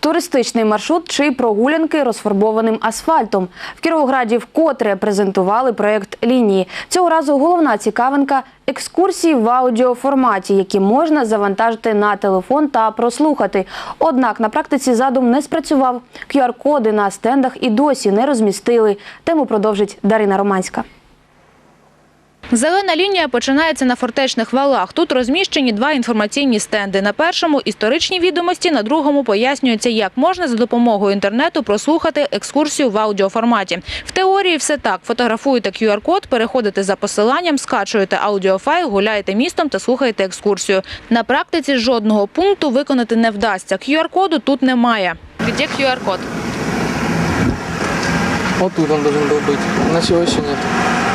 Туристичний маршрут чи прогулянки розфарбованим асфальтом. В Кіровограді вкотре презентували проєкт лінії. Цього разу головна цікавинка екскурсії в аудіоформаті, які можна завантажити на телефон та прослухати. Однак на практиці задум не спрацював. QR-коди на стендах і досі не розмістили. Тему продовжить Дарина Романська. Зелена лінія починається на фортечних валах. Тут розміщені два інформаційні стенди. На першому – історичні відомості, на другому пояснюється, як можна за допомогою інтернету прослухати екскурсію в аудіоформаті. В теорії все так. Фотографуєте QR-код, переходите за посиланням, скачуєте аудіофайл, гуляєте містом та слухаєте екскурсію. На практиці жодного пункту виконати не вдасться. QR-коду тут немає. Де QR-код? Вот тут он должен был быть. На еще нет.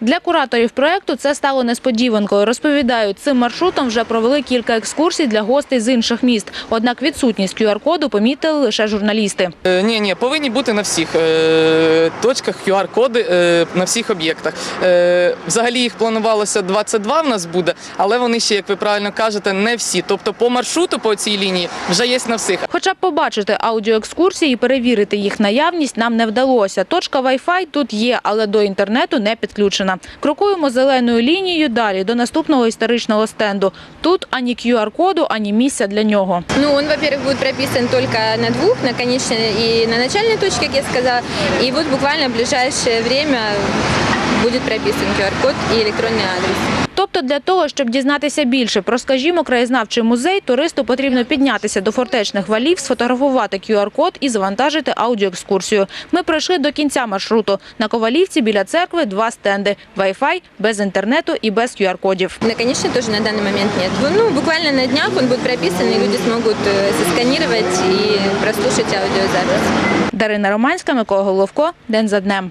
Для кураторів проекту це стало несподіванкою. Розповідають, цим маршрутом вже провели кілька екскурсій для гостей з інших міст. Однак відсутність QR-коду помітили лише журналісти. Е, ні, ні, повинні бути на всіх е, точках QR-коди е, на всіх об'єктах. Взагалі їх планувалося 22 в нас буде, але вони ще, як ви правильно кажете, не всі. Тобто по маршруту по цій лінії вже є на всіх. Хоча б побачити аудіоекскурсії і перевірити їх наявність нам не вдалося. Точка Wi-Fi тут є, але до інтернету не підключена. Крокуємо зеленою лінією далі до наступного історичного стенду. Тут ані QR-коду, ані місця для нього. Ну, он, во-первых, будет прописан только на двух, на конечной и на начальной точке, как я сказала. И вот буквально в ближайшее время будет прописан QR-код и электронный адрес. Тобто для того, щоб дізнатися більше про, скажімо, краєзнавчий музей, туристу потрібно піднятися до фортечних валів, сфотографувати QR-код і завантажити аудіоекскурсію. Ми пройшли до кінця маршруту. На Ковалівці біля церкви два стенди. Wi-Fi, без інтернету і без QR-кодів. На конечной тоже на данный момент нет. Ну, буквально на днях он будет прописан, и люди смогут э, сосканировать и прослушать аудиозапись. Дарина Романська, Микола Головко. День за днем.